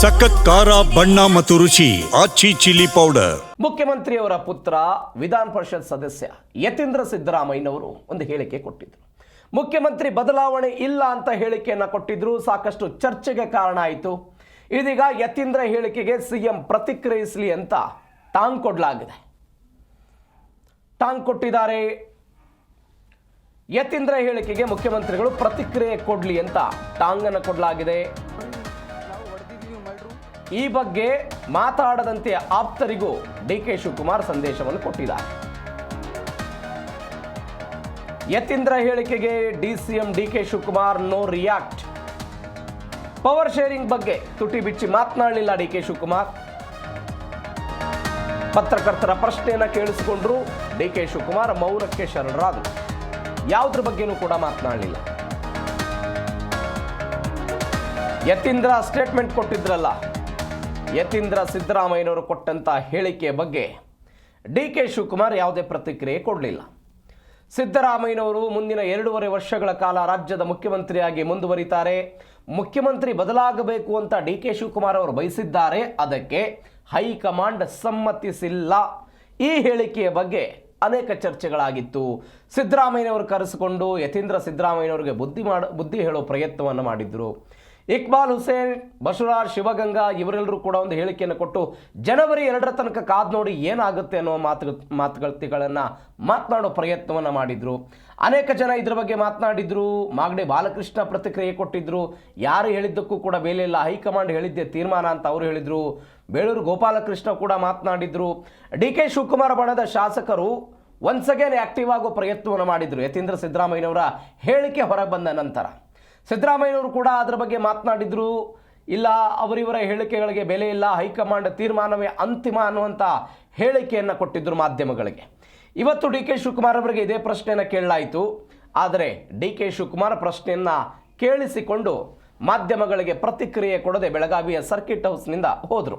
ಸಖತ್ ಖಾರ, ಬಣ್ಣ ಮತ್ತು ರುಚಿ, ಆಚಿ ಚಿಲ್ಲಿ ಪೌಡರ್. ಮುಖ್ಯಮಂತ್ರಿಯವರ ಪುತ್ರ, ವಿಧಾನ ಪರಿಷತ್ ಸದಸ್ಯ ಯತೀಂದ್ರ ಸಿದ್ದರಾಮಯ್ಯನವರು ಒಂದು ಹೇಳಿಕೆ ಕೊಟ್ಟಿದ್ದರು ಮುಖ್ಯಮಂತ್ರಿ ಬದಲಾವಣೆ ಇಲ್ಲ ಅಂತ ಹೇಳಿಕೆಯನ್ನು ಕೊಟ್ಟಿದ್ರು, ಸಾಕಷ್ಟು ಚರ್ಚೆಗೆ ಕಾರಣ ಆಯಿತು. ಇದೀಗ ಯತೀಂದ್ರ ಹೇಳಿಕೆಗೆ ಸಿಎಂ ಪ್ರತಿಕ್ರಿಯಿಸಲಿ ಅಂತ ಟಾಂಗ್ ಕೊಡಲಾಗಿದೆ. ಟಾಂಗ್ ಕೊಟ್ಟಿದ್ದಾರೆ. ಯತೀಂದ್ರ ಹೇಳಿಕೆಗೆ ಮುಖ್ಯಮಂತ್ರಿಗಳು ಪ್ರತಿಕ್ರಿಯೆ ಕೊಡಲಿ ಅಂತ ಟಾಂಗನ್ನು ಕೊಡಲಾಗಿದೆ. ಈ ಬಗ್ಗೆ ಮಾತಾಡದಂತೆ ಆಪ್ತರಿಗೂ ಡಿ ಕೆ ಶಿವಕುಮಾರ್ ಸಂದೇಶವನ್ನು ಕೊಟ್ಟಿದ್ದಾರೆ. ಯತೀಂದ್ರ ಹೇಳಿಕೆಗೆ DCM D K Shivakumar no react. Power sharing ಬಗ್ಗೆ ತುಟಿ ಬಿಚ್ಚಿ ಮಾತನಾಡಲಿಲ್ಲ ಡಿ ಕೆ ಶಿವಕುಮಾರ್. ಪತ್ರಕರ್ತರ ಪ್ರಶ್ನೆಯನ್ನು ಕೇಳಿಸಿಕೊಂಡ್ರು ಡಿ ಕೆ ಶಿವಕುಮಾರ್ ಮೌನಕ್ಕೆ ಶರಣರಾದರು. ಯಾವುದ್ರ ಬಗ್ಗೆನೂ ಕೂಡ ಮಾತನಾಡಲಿಲ್ಲ. ಯತೀಂದ್ರ ಸ್ಟೇಟ್ಮೆಂಟ್ ಕೊಟ್ಟಿದ್ರಲ್ಲ ಯತೀಂದ್ರ ಸಿದ್ದರಾಮಯ್ಯನವರು ಕೊಟ್ಟಂಥ ಹೇಳಿಕೆ ಬಗ್ಗೆ ಡಿ ಕೆ ಶಿವಕುಮಾರ್ ಯಾವುದೇ ಪ್ರತಿಕ್ರಿಯೆ ಕೊಡಲಿಲ್ಲ. ಸಿದ್ದರಾಮಯ್ಯನವರು ಮುಂದಿನ ಎರಡೂವರೆ ವರ್ಷಗಳ ಕಾಲ ರಾಜ್ಯದ ಮುಖ್ಯಮಂತ್ರಿಯಾಗಿ ಮುಂದುವರಿತಾರೆ. ಮುಖ್ಯಮಂತ್ರಿ ಬದಲಾಗಬೇಕು ಅಂತ ಡಿ ಕೆ ಶಿವಕುಮಾರ್ ಅವರು ಬಯಸಿದ್ದಾರೆ. ಅದಕ್ಕೆ ಹೈಕಮಾಂಡ್ ಸಮ್ಮತಿಸಿಲ್ಲ. ಈ ಹೇಳಿಕೆಯ ಬಗ್ಗೆ ಅನೇಕ ಚರ್ಚೆಗಳಾಗಿತ್ತು. ಸಿದ್ದರಾಮಯ್ಯನವರು ಕರೆಸಿಕೊಂಡು ಯತೀಂದ್ರ ಸಿದ್ದರಾಮಯ್ಯನವರಿಗೆ ಬುದ್ಧಿ ಮಾಡ, ಬುದ್ಧಿ ಹೇಳೋ ಪ್ರಯತ್ನವನ್ನು ಮಾಡಿದ್ರು. ಇಕ್ಬಾಲ್ ಹುಸೇನ್, ಬಸವರಾಜ್ ಶಿವಗಂಗಾ ಇವರೆಲ್ಲರೂ ಕೂಡ ಒಂದು ಹೇಳಿಕೆಯನ್ನು ಕೊಟ್ಟು ಜನವರಿ ಎರಡರ ತನಕ ಕಾದ್ ನೋಡಿ ಏನಾಗುತ್ತೆ ಅನ್ನೋ ಮಾತು ಮಾತುಕತೆಗಳನ್ನು ಮಾತನಾಡೋ ಪ್ರಯತ್ನವನ್ನು ಮಾಡಿದರು. ಅನೇಕ ಜನ ಇದ್ರ ಬಗ್ಗೆ ಮಾತನಾಡಿದ್ರು. ಮಾಗಡೆ ಬಾಲಕೃಷ್ಣ ಪ್ರತಿಕ್ರಿಯೆ ಕೊಟ್ಟಿದ್ದರು ಯಾರು ಹೇಳಿದ್ದಕ್ಕೂ ಕೂಡ ಬೇಲೆ ಇಲ್ಲ. ಹೈಕಮಾಂಡ್ ಹೇಳಿದ್ದೆ ತೀರ್ಮಾನ ಅಂತ ಅವರು ಹೇಳಿದರು. ಬೇಳೂರು ಗೋಪಾಲಕೃಷ್ಣ ಕೂಡ ಮಾತನಾಡಿದರು. ಡಿ ಕೆ ಶಿವಕುಮಾರ್ ಬಣದ ಶಾಸಕರು ಒನ್ಸ್ ಅಗೇನ್ ಆಕ್ಟಿವ್ ಆಗೋ ಪ್ರಯತ್ನವನ್ನು ಮಾಡಿದರು. ಯತೀಂದ್ರ ಸಿದ್ದರಾಮಯ್ಯನವರ ಹೇಳಿಕೆ ಹೊರಗೆ ಬಂದ ನಂತರ. ಸಿದ್ದರಾಮಯ್ಯನವರು ಕೂಡ ಅದರ ಬಗ್ಗೆ ಮಾತನಾಡಿದ್ರು. ಇಲ್ಲ, ಅವರಿವರ ಹೇಳಿಕೆಗಳಿಗೆ ಬೆಲೆ ಇಲ್ಲ, ಹೈಕಮಾಂಡ್ ತೀರ್ಮಾನವೇ ಅಂತಿಮ ಅನ್ನುವಂಥ ಹೇಳಿಕೆಯನ್ನು ಕೊಟ್ಟಿದ್ದರು ಮಾಧ್ಯಮಗಳಿಗೆ. ಇವತ್ತು ಡಿ ಕೆ ಶಿವಕುಮಾರ್ ಅವರಿಗೆ ಇದೇ ಪ್ರಶ್ನೆಯನ್ನು ಕೇಳಲಾಯಿತು. ಆದರೆ ಡಿ ಕೆ ಶಿವಕುಮಾರ್ ಪ್ರಶ್ನೆಯನ್ನು ಕೇಳಿಸಿಕೊಂಡು ಮಾಧ್ಯಮಗಳಿಗೆ ಪ್ರತಿಕ್ರಿಯೆ ಕೊಡದೆ ಬೆಳಗಾವಿಯ ಸರ್ಕಿಟ್ ಹೌಸ್ನಿಂದ ಹೋದರು.